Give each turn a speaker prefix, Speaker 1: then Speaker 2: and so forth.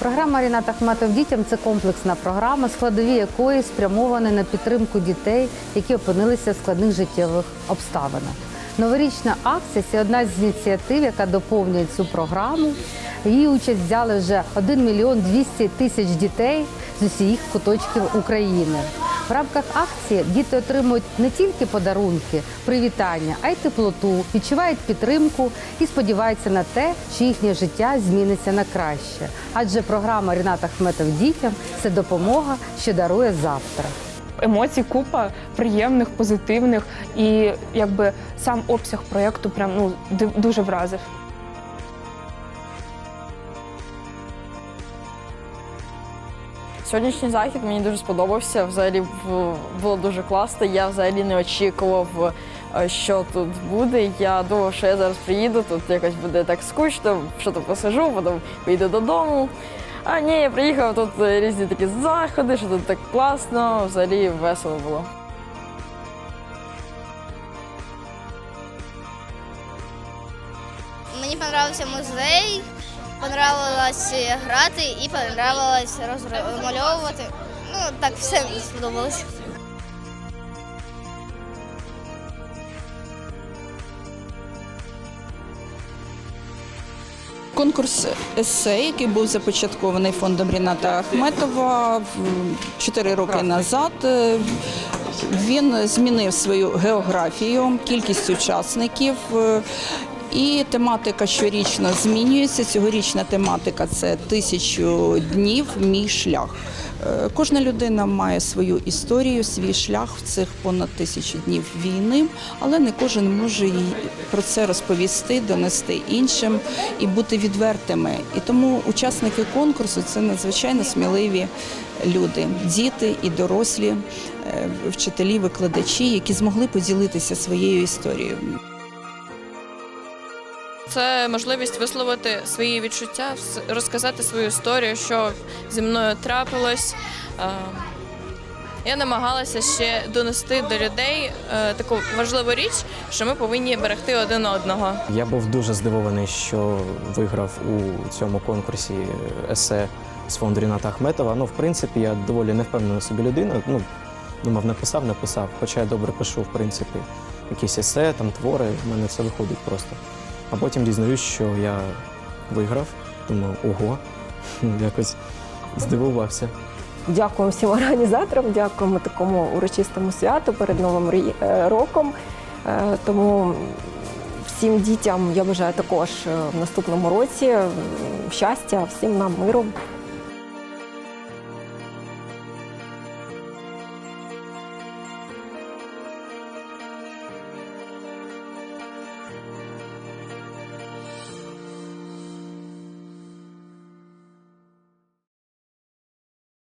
Speaker 1: Програма Рінат Ахметов дітям це комплексна програма, складові якої спрямовані на підтримку дітей, які опинилися в складних життєвих обставинах. Новорічна акція це одна з ініціатив, яка доповнює цю програму. Її участь взяли вже 1 мільйон 200 тисяч дітей з усіх куточків України. В рамках акції діти отримують не тільки подарунки, привітання, а й теплоту, відчувають підтримку і сподіваються на те, що їхнє життя зміниться на краще. Адже програма Ріната Ахметов дітям це допомога, що дарує завтра.
Speaker 2: емоцій купа приємних, позитивних, і якби сам обсяг проєкту прям ну дуже вразив.
Speaker 3: Сьогоднішній захід мені дуже сподобався. Взагалі було дуже класно. Я взагалі не очікував, е, що тут буде. Я думав, що я зараз приїду, тут якось буде так скучно, що то посижу, потім поїду додому. А ні, я приїхав тут е, різні такі заходи, що тут так класно, взагалі весело було.
Speaker 4: Мені понравився музей, понравилось грати і понравилось розмальовувати. Ну, так все мені сподобалось.
Speaker 5: Конкурс есе, який був започаткований фондом Ріната Ахметова 4 роки назад. е, Він змінив свою географію, кількість учасників. І тематика щорічно змінюється. Цьогорічна тематика це тисячу днів, мій шлях. Е, Кожна людина має свою історію, свій шлях в цих понад тисячу днів війни, але не кожен може про це розповісти, донести іншим і бути відвертими. І тому учасники конкурсу це надзвичайно сміливі люди, діти і дорослі, е, вчителі, викладачі, які змогли поділитися своєю історією.
Speaker 6: Це можливість висловити свої відчуття, розказати свою історію, що зі мною трапилось. Е, Я намагалася ще донести до людей е, таку важливу річ, що ми повинні берегти один одного.
Speaker 7: Я був дуже здивований, що виграв у цьому конкурсі есе з фонду Ріната Ахметова. Ну, в принципі, я доволі невпевнена в собі людина. Ну, думав, написав, написав. Хоча я добре пишу, в принципі, якісь есе, там твори, в мене все виходить просто. А потім дізнаюсь, що я виграв. Думаю, ого, якось здивувався.
Speaker 8: Дякуємо всім організаторам, дякуємо такому урочистому святу перед Новим е, роком. Е, Тому всім дітям я бажаю також е, в наступному році щастя, всім нам миру,